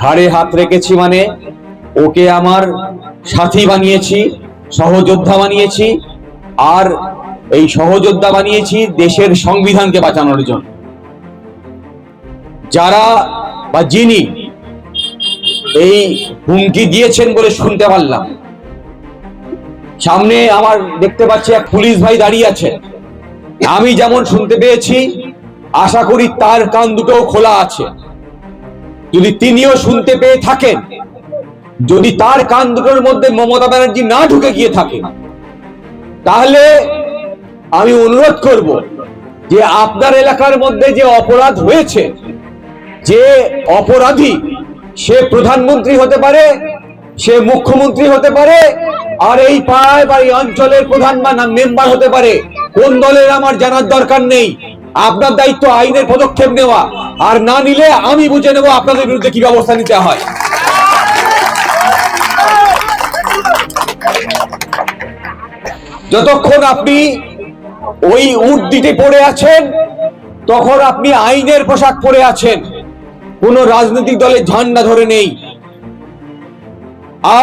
ঘাড়ে হাত রেখেছি মানে ওকে আমার সাথী বানিয়েছি, সহযোদ্ধা বানিয়েছি, আর এই সহযোদ্ধা বানিয়েছি দেশের সংবিধানকে বাঁচানোর জন্য। যারা বা যিনি এই হুমকি দিয়েছেন বলে শুনতে পারলাম, সামনে আমার দেখতে পাচ্ছি এক পুলিশ ভাই দাঁড়িয়ে আছে। আমি যেমন শুনতে পেয়েছি, আশা করি তার কান দুটোও খোলা আছে। যদি তিনিও শুনতে পেয়ে থাকেন, যদি তার কান দুটোর মধ্যে মমতা ব্যানার্জি না ঢুকে গিয়ে থাকে তাহলে আমি অনুরোধ করব যে আপনার এলাকার মধ্যে যে অপরাধ হয়েছে, যে অপরাধী সে প্রধানমন্ত্রী হতে পারে, সে মুখ্যমন্ত্রী হতে পারে, আর এই পাড়ায় বা এই অঞ্চলের প্রধান বা মেম্বার হতে পারে, কোন দলের আমার জানার দরকার নেই। আপনার দায়িত্ব আইনের পদক্ষেপ নেওয়া। আর না নিলে আমি বুঝে নেব আপনাদের বিরুদ্ধে কি ব্যবস্থা নিতে হয়। যতক্ষণ আপনি ওই উর্দিতে পড়ে আছেন, তখন আপনি আইনের পোশাক পরে আছেন। কোন রাজনৈতিক দলের ঝান্ডা ধরে নেই।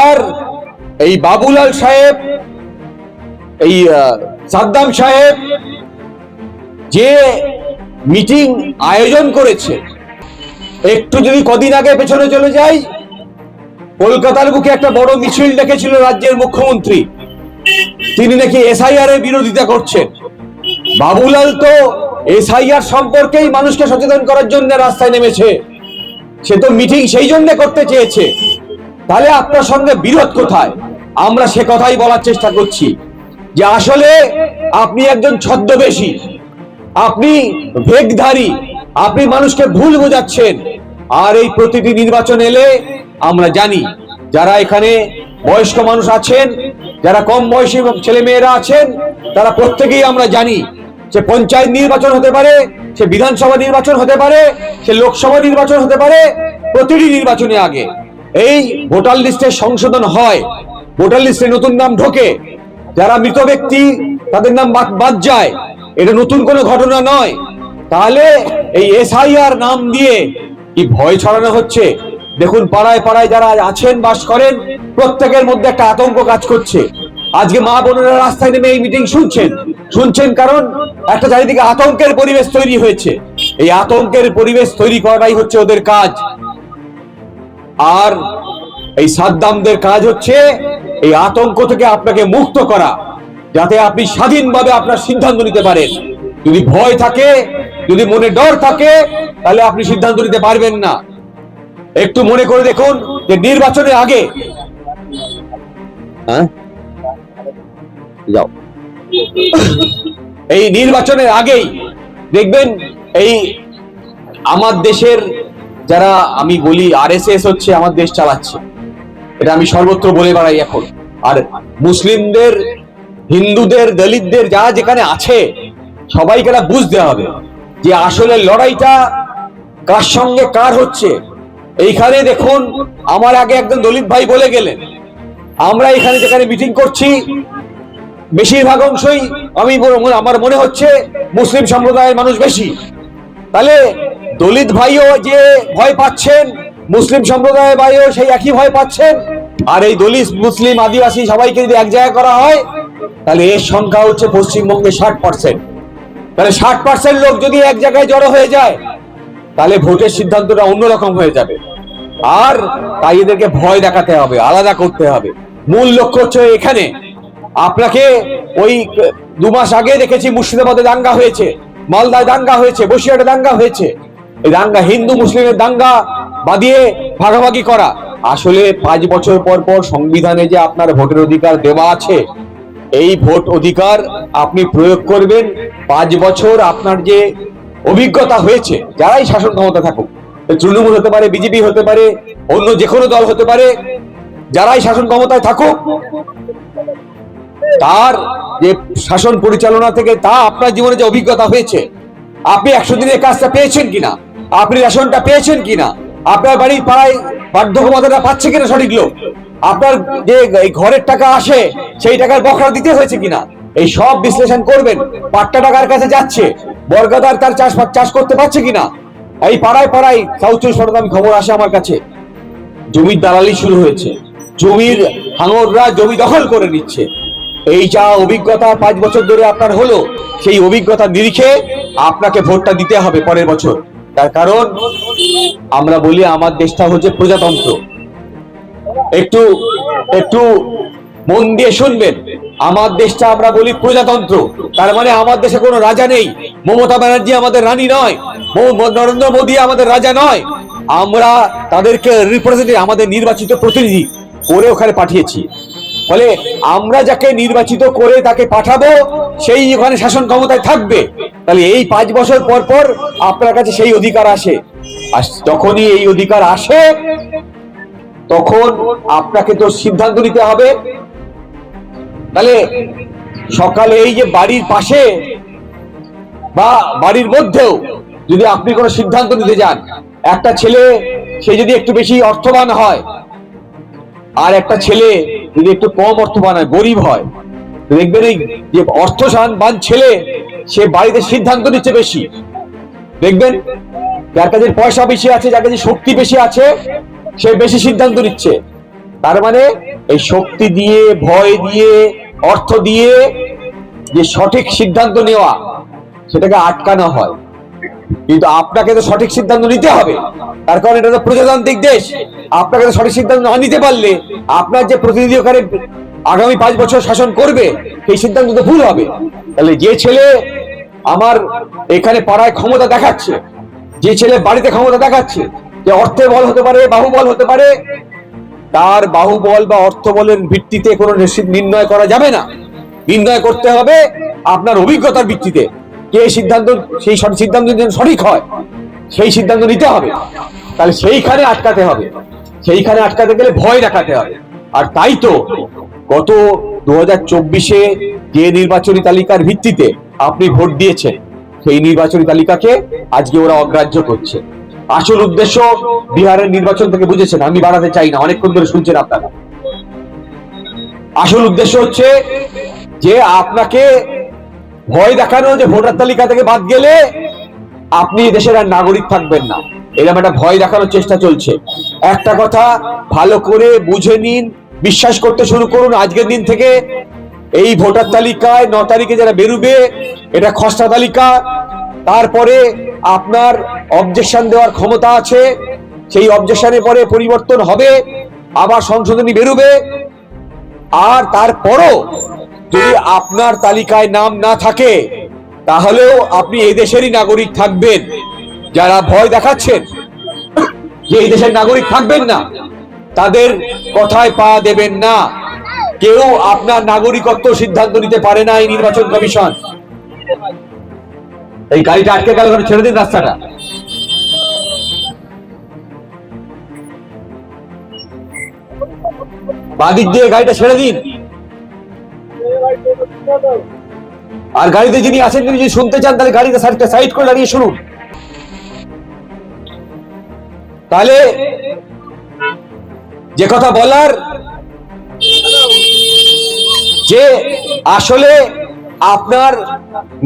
আর এই বাবুলাল সাহেব, এই সাদ্দাম সাহেব যে মিটিং আয়োজন করেছে, একটু যদি কদিন আগে পেছনে চলে যাই, কলকাতার বুকে একটা বড় মিছিল ডেকেছিল রাজ্যের মুখ্যমন্ত্রী। তিনি নাকি এসআইআর এর বিরোধিতা করছেন। বাবুলাল তো এসআইআর সম্পর্কেই মানুষকে সচেতন করার জন্য রাস্তায় নেমেছে। সে তো মিটিং সেই জন্য করতে চেয়েছে। তাহলে আপনার সঙ্গে বিরোধ কোথায়? আমরা সে কথাই বলার চেষ্টা করছি। যে আসলে আপনি একজন ছদ্মবেশী আপনি ভেগধারী আপনি মানুষকে ভুল বোঝাচ্ছেন। আর এই প্রতিটি নির্বাচন এলে আমরা জানি যারা এখানে বয়স্ক মানুষ আছেন, যারা কম বয়সী ছেলে মেয়েরা আছেন, তারা প্রত্যেকেই আমরা জানি সে পঞ্চায়েত নির্বাচন হতে পারে, সে বিধানসভা নির্বাচন হতে পারে, সে লোকসভা নির্বাচন হতে পারে, প্রতিটি নির্বাচনে আগে। এই ভোটার লিস্টের সংশোধন হয়। ভোটার লিস্টে নতুন নাম ঢোকে। যারা মৃত ব্যক্তি, তাদের নাম বাদ বাদ যায়। এটা নতুন কোনো ঘটনা নয়। তাহলে এই এসআইআর নাম দিয়ে কি ভয় ছড়ানো হচ্ছে? দেখুন, পাড়ায় পাড়ায় যারা আছেন, বাস করেন, প্রত্যেকের মধ্যে একটা আতঙ্ক কাজ করছে। আজকে মা বোনেরা রাস্তায় নেমে এই মিটিং শুনছেন। শুনছেন কারণ একটা চারিদিকে আতঙ্কের পরিবেশ তৈরি হয়েছে। এই আতঙ্কের পরিবেশ তৈরি করাটাই হচ্ছে ওদের কাজ। আর এই সাদ্দামদের কাজ হচ্ছে এই আতঙ্ক থেকে আপনাকে মুক্ত করা। যাতে আপনি স্বাধীনভাবে আপনার সিদ্ধান্ত নিতে পারেন। যদি ভয় থাকে, যদি মনে ডর থাকে, তাহলে আপনি সিদ্ধান্ত নিতে পারবেন না। একটু মনে করে দেখুন যে নির্বাচনের আগে হ্যাঁ? যাও। এই নির্বাচনের আগেই দেখবেন এই আমার দেশের যারা, আমি বলি আরএসএস হচ্ছে আমার দেশ চালাচ্ছে। এটা আমি সর্বত্র বলে বেড়াই এখন। আর মুসলিমদের হিন্দুদের, দলিতদের যারা যেখানে আছে, সবাইকে এটা বুঝতে হবে যে আসলে লড়াইটা কার সঙ্গে কার হচ্ছে। এইখানে দেখুন, আমার আগে একজন দলিত ভাই বলে গেলেন, আমরা এখানে যেখানে মিটিং করছি, বেশিরভাগ অংশই আমি আমার মনে হচ্ছে মুসলিম সম্প্রদায়ের মানুষ বেশি। তাহলে দলিত ভাইও যে ভয় পাচ্ছেন, মুসলিম সম্প্রদায়ের ভাইও সেই একই ভয় পাচ্ছেন? আর এই দলিত, মুসলিম আদিবাসী সবাইকে যদি এক জায়গায় করা হয় তাহলে এর সংখ্যা হচ্ছে পশ্চিমবঙ্গে ষাট পার্সেন্ট তাহলে ষাট পার্সেন্ট লোক যদি এক জায়গায় জড়ো হয়ে যায়, তাহলে ভোটের সিদ্ধান্তটা অন্যরকম হয়ে যাবে। আর তাই এদেরকে ভয় দেখাতে হবে, আলাদা করতে হবে। মূল লক্ষ্য হচ্ছে এখানে। আপনাকে ওই দু মাস আগে দেখেছি মুর্শিদাবাদে দাঙ্গা হয়েছে, মালদায় দাঙ্গা হয়েছে, বসিরহাটে দাঙ্গা হয়েছে। এই দাঙ্গা হিন্দু মুসলিমের দাঙ্গা বাদিয়ে ভাগাভাগি করা। আসলে পাঁচ বছর পর পর সংবিধানে যে আপনার ভোটের অধিকার দেওয়া আছে এই ভোট অধিকার আপনি প্রয়োগ করবেন। পাঁচ বছর আপনার যে অভিজ্ঞতা হয়েছে, যারাই শাসন ক্ষমতা থাকুক তৃণমূল হতে পারে, বিজেপি হতে পারে, অন্য যে কোনো দল হতে পারে, যারাই শাসন ক্ষমতায় থাকুক, তার যে শাসন পরিচালনা থেকে তা আপনার জীবনে যে অভিজ্ঞতা হয়েছে, আপনি একশো দিনের কাজটা পেয়েছেন কিনা, আপনি রেশনটা পেয়েছেন কিনা আপনার বাড়ির পাড়ায় বার্ধক্য ভাতাটা পাচ্ছে কিনা সঠিক লোক? আপনার যে এই ঘরের টাকা আসে, সেই টাকার বখরা দিতে হয়েছে কিনা? এই সব বিশ্লেষণ করবেন, পাট্টা টাকার কাছে যাচ্ছে, বর্গাদার তার চাষ চাষ করতে পারছে কিনা? এই পাড়ায় পাড়ায় সাউথ চব্বিশ খবর আসে আমার কাছে। জমির দালালি শুরু হয়েছে। জমির হাঙররা জমি দখল করে নিচ্ছে। এই যা অভিজ্ঞতা পাঁচ বছর ধরে আপনার হলো, সেই অভিজ্ঞতা নিরিখে আপনাকে ভোটটা দিতে হবে পরের বছর। তার কারণ, আমরা বলি আমার দেশটা হচ্ছে প্রজাতন্ত্র। একটু একটু মন দিয়ে শুনবেন। আমার দেশটা আমরা বলি প্রজাতন্ত্র। তার মানে আমার দেশে কোনো রাজা নেই। মমতা ব্যানার্জি আমাদের রানী নয়। নরেন্দ্র মোদী আমাদের রাজা নয়। আমরা তাদেরকে রিপ্রেজেন্টেটিভ আমাদের নির্বাচিত প্রতিনিধি করে ওখানে পাঠিয়েছি। ফলে আমরা যাকে নির্বাচিত করে তাকে পাঠাবো, সেই ওখানে শাসন ক্ষমতায় থাকবে। তাহলে এই পাঁচ বছর পর পর আপনার কাছে সেই অধিকার আসে। আর যখনই এই অধিকার আসে, তখন আপনাকে তো সিদ্ধান্ত নিতে হবে। তাহলে সকালে এই যে বাড়ির পাশে বা বাড়ির মধ্যেও যদি আপনি কোনো সিদ্ধান্ত নিতে যান, একটা ছেলে, সে যদি একটু বেশি অর্থবান হয় আর একটা ছেলে যদি একটু কম অর্থ বানায়, গরিব হয় দেখবেন এই যে অর্থবান ছেলে, সে বাড়িতে সিদ্ধান্ত নিচ্ছে বেশি। দেখবেন, যার কাছে পয়সা বেশি আছে, যার কাছে শক্তি বেশি আছে, সে বেশি সিদ্ধান্ত নিচ্ছে। তার মানে এই শক্তি দিয়ে, ভয় দিয়ে, অর্থ দিয়ে যে সঠিক সিদ্ধান্ত নেওয়া, সেটাকে আটকানো হয়। কিন্তু আপনাকে তো সঠিক সিদ্ধান্ত নিতে হবে। তার কারণ এটা তো প্রজাতান্ত্রিক দেশ। আপনাকে তো সঠিক সিদ্ধান্ত না নিতে পারলে আপনার যে প্রতিনিধি ওখানে আগামী পাঁচ বছর শাসন করবে, সেই সিদ্ধান্ত তো ভুল হবে। তাহলে যে ছেলে আমার এখানে পাড়ায় ক্ষমতা দেখাচ্ছে, যে ছেলে বাড়িতে ক্ষমতা দেখাচ্ছে, যে অর্থের বল হতে পারে, বাহুবল হতে পারে, তার বাহুবল বা অর্থবলের ভিত্তিতে কোনো নির্ণয় করা যাবে না। নির্ণয় করতে হবে আপনার অভিজ্ঞতার ভিত্তিতে। কে সিদ্ধান্ত, সেই সিদ্ধান্ত যেন সঠিক হয়, সেই সিদ্ধান্ত নিতে হবে। তাহলে সেইখানে আটকাতে হবে। সেইখানে আটকাতে গেলে ভয় দেখাতে হবে। আর তাই তো গত দু হাজার চব্বিশে যে নির্বাচনী তালিকার ভিত্তিতে আপনি ভোট দিয়েছেন, সেই নির্বাচনী তালিকাকে আজকে ওরা অগ্রাহ্য করছে। আসল উদ্দেশ্য বিহারের নির্বাচন থেকে বুঝেছেন, আমি বাড়াতে চাই না, অনেকক্ষণ ধরে শুনছেন আপনারা। আসল উদ্দেশ্য হচ্ছে যে আপনাকে ভয় দেখানো যে ভোটার তালিকা থেকে বাদ গেলে আপনি দেশের আর নাগরিক থাকবেন না। এরকম একটা ভয় দেখানোর চেষ্টা চলছে। একটা কথা ভালো করে বুঝে নিন, বিশ্বাস করতে শুরু করুন আজকের দিন থেকে। এই ভোটার তালিকায় ন তারিখে যারা বেরুবে, এটা খসড়া তালিকা। তারপরে আপনার অবজেকশন দেওয়ার ক্ষমতা আছে। সেই অবজেকশনের পরে পরিবর্তন হবে, আবার সংশোধনী বেরোবে। আর তারপরও যদি আপনার তালিকায় নাম না থাকে, তাহলেও আপনি এই দেশেরই নাগরিক থাকবেন। যারা ভয় দেখাচ্ছেন যে এই দেশের নাগরিক থাকবেন না, তাদের কথায় পা দেবেন না। কেউ আপনার নাগরিকত্ব সিদ্ধান্ত নিতে পারে না এই নির্বাচন কমিশন। এই গাড়িটা আটকে গেল ছেড়ে দিন রাস্তাটা। বাদিক দিয়ে গাড়িটা ছেড়ে দিন। আর গাড়িতে যিনি আছেন, তিনি যদি শুনতে চান, তাহলে গাড়িতে সাইডটা সাইড করে দাঁড়িয়ে শুনুন। তাহলে যে কথা বলার, যে আসলে আপনার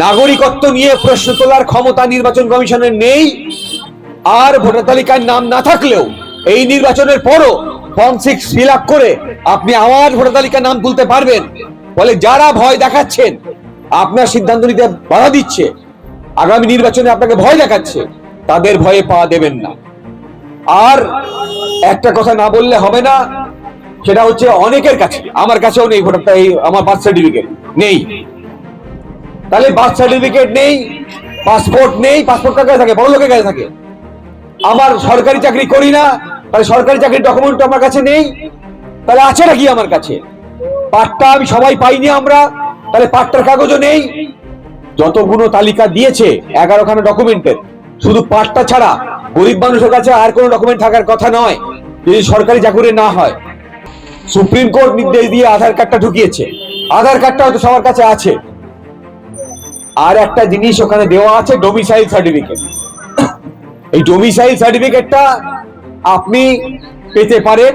নাগরিকত্ব নিয়ে প্রশ্ন তোলার ক্ষমতা নির্বাচন কমিশনের নেই, আর ভোটার তালিকায় নাম না থাকলেও এই নির্বাচনের পরও ফর্ম সিক্স ফিল করে আপনি আমার ভোটার তালিকায় নাম তুলতে পারবেন। ফলে যারা ভয় দেখাচ্ছেন, আপনার সিদ্ধান্ত নিতে বাধা দিচ্ছে, আগামী নির্বাচনে আপনাকে ভয় দেখাচ্ছে, তাদের ভয়ে পা দেবেন না। আর একটা কথা না বললে হবে না, সেটা হচ্ছে অনেকের কাছে, আমার কাছেও নেই ভোটারটা, এই আমার বার্থ সার্টিফিকেট নেই। তাহলে বার্থ সার্টিফিকেট নেই পাসপোর্ট নেই পাসপোর্ট কার কাছে থাকে? বড় লোকের কাছে থাকে। আমার সরকারি চাকরি করি না, তাহলে সরকারি চাকরির ডকুমেন্ট আমার কাছে নেই, তাহলে আছে নাকি আমার কাছে? পাট্টা আমি সবাই পাইনি আমরা, তাহলে পাট্টার কাগজও নেই। যতগুলো তালিকা দিয়েছে, এগারোখানা ডকুমেন্টের, শুধু পাট্টা ছাড়া গরিব মানুষের কাছে আর কোনো ডকুমেন্ট থাকার কথা নয়, যদি সরকারি চাকরি না হয়। সুপ্রিম কোর্ট নির্দেশ দিয়ে আধার কার্ডটা ঢুকিয়েছে, আধার কার্ডটা হয়তো সবার কাছে আছে। আর একটা জিনিস ওখানে দেওয়া আছে ডোমিসাইল সার্টিফিকেট এই ডোমিসাইল সার্টিফিকেটটা আপনি পেতে পারেন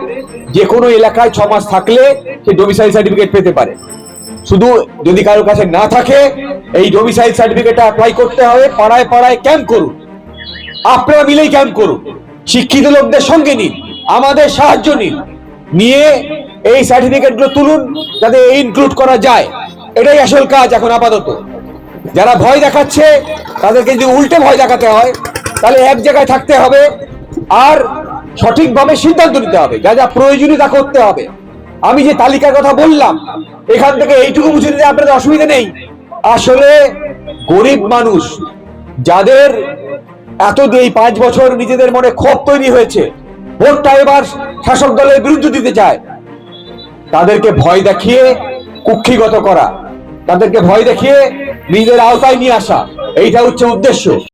যে কোনো এলাকায় ছ মাস থাকলে সেই ডোমিসাইল সার্টিফিকেট পেতে পারে। শুধু যদি কারোর কাছে না থাকে, এই ডোমিসাইল সার্টিফিকেটটা অ্যাপ্লাই করতে হবে, পাড়ায় পাড়ায় ক্যাম্প করুন। আপনারা মিলেই ক্যাম্প করুন। শিক্ষিত লোকদের সঙ্গে নিন, আমাদের সাহায্য নিন। নিয়ে এই সার্টিফিকেটগুলো তুলুন, যাতে ইনক্লুড করা যায়। এটাই আসল কাজ এখন আপাতত। যারা ভয় দেখাচ্ছে, তাদেরকে যদি উল্টে ভয় দেখাতে হয়, তাহলে এক জায়গায় থাকতে হবে। আর সঠিকভাবে সিদ্ধান্ত নিতে হবে। যা যা প্রয়োজনীয় তা করতে হবে। আমি যে তালিকার কথা বললাম, এখান থেকে এইটুকু বুঝে নিতে আপনাদের অসুবিধা নেই। আসলে গরিব মানুষ, যাদের এত এই পাঁচ বছর নিজেদের মনে ক্ষোভ তৈরি হয়েছে, ভোটটা এবার শাসক দলের বিরুদ্ধে দিতে চায়, তাদেরকে ভয় দেখিয়ে কুক্ষিগত করা, তাদেরকে ভয় দেখিয়ে নিজের আওতায় নিয়ে আসা, এইটা হচ্ছে উদ্দেশ্য।